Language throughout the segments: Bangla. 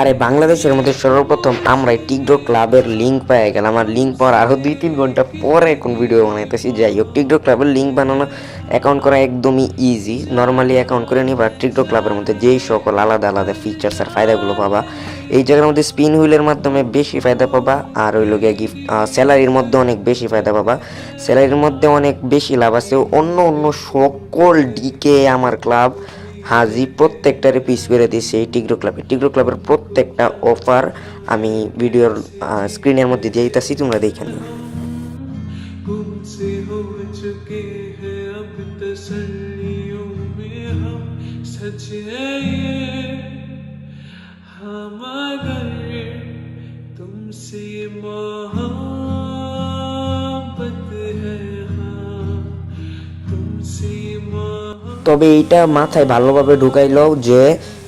আরে বাংলাদেশের মধ্যে সর্বপ্রথম আমরা টিকটক ক্লাবের লিঙ্ক পেয়ে গেলাম। আর লিঙ্ক পাওয়ার আরও দুই তিন ঘণ্টা পরে এখন ভিডিও বানাইতেছি। যাই হোক, টিকটক ক্লাবের লিঙ্ক বানানো অ্যাকাউন্ট করা একদমই ইজি নর্মালি অ্যাকাউন্ট করে নিবা টিকটক ক্লাবের মধ্যে যেই সকল আলাদা আলাদা ফিচার্স আর ফায়দাগুলো পাবা, এই জায়গার মধ্যে স্পিন হুইলের মাধ্যমে বেশি ফায়দা পাবা, আর ওই লোকে গিফট স্যালারির মধ্যে অনেক বেশি ফায়দা পাবা। স্যালারির মধ্যে অনেক বেশি লাভ আছে। অন্য অন্য সকল ডিকে আমার ক্লাব হাজি প্রত্যেকটারে পিস করে দিয়েছে এই টিকটক ক্লাবে টিকটক ক্লাবের প্রত্যেকটা অফার আমি ভিডিওর স্ক্রিনের মধ্যে দিয়ে দিতেছি তোমরা দেখে নিও गुमसे हो चुके हैं अब तसल्लियों में हम सच है ये हम अगर तुमसे मोहब्बत তবে এইটা মাথায় ভালোভাবে ঢুকাইলো যে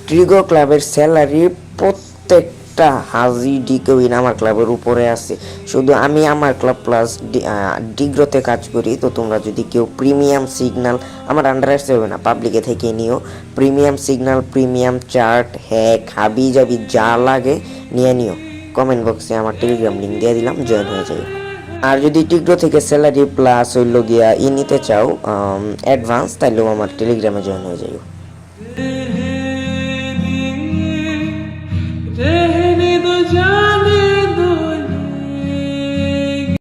ট্রিগো ক্লাবের স্যালারি প্রত্যেকটা হাজি ডিকোইন আমার ক্লাবের উপরে আছে। শুধু আমি আমার ক্লাব প্লাস ডিগ্রোতে কাজ করি, তো তোমরা যদি কেউ প্রিমিয়াম সিগন্যাল আমার আন্ডার হবে না পাবলিকে থেকে নিও। Premium signal premium chart hack হাবি জাবি যা লাগে নিয়ে নিও। কমেন্ট বক্সে আমার টেলিগ্রাম লিঙ্ক দিয়ে দিলাম জয়েন হয়ে যাবে। যদি টিকটো থেকে স্যালারি প্লাস হইল গিয়া ই নিতে চাও অ্যাডভান্স তাহলেও আমার টেলিগ্রামে জয়েন হয়ে যাইও।